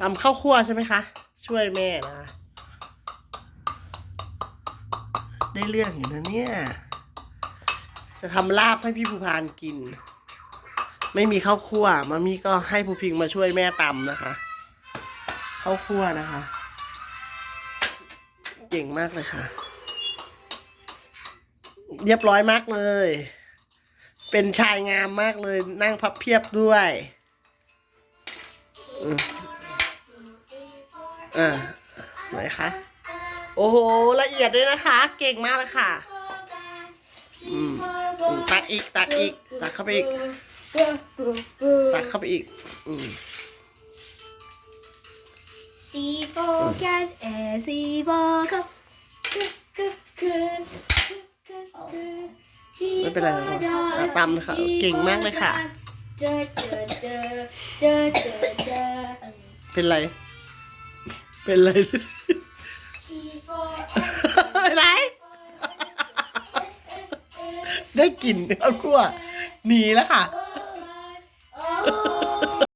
ตำข้าวคั่วใช่ไหมคะ ช่วยแม่นะได้เรื่องอยู่นะเนี่ย จะทำลาบให้พี่ภูพานกิน ไม่มีข้าวคั่วมามีก็ให้ภูพิงมาช่วยแม่ตำนะคะข้าวคั่วนะคะ เก่งมากเลยค่ะ เรียบร้อยมากเลย เป็นชายงามมากเลยนั่งพับเพียบด้วย อืม อ่าไหนคะโอ้โหละเอียดด้วยนะคะ เก่งมากเลยค่ะ อืมอืมตักอีกตักอีกตักเข้าไปอีกตักเข้าไปอีก อืม C for cat and C for cup ไม่เป็นไรหรอกอะตำเลยค่ะเก่งมากเลยค่ะ เจอเจอเจอเจอเจอเจอ เป็นไร เป็นไร C for เป็นไรได้กลิ่นข้าวคั่วหนีแล้วค่ะ oh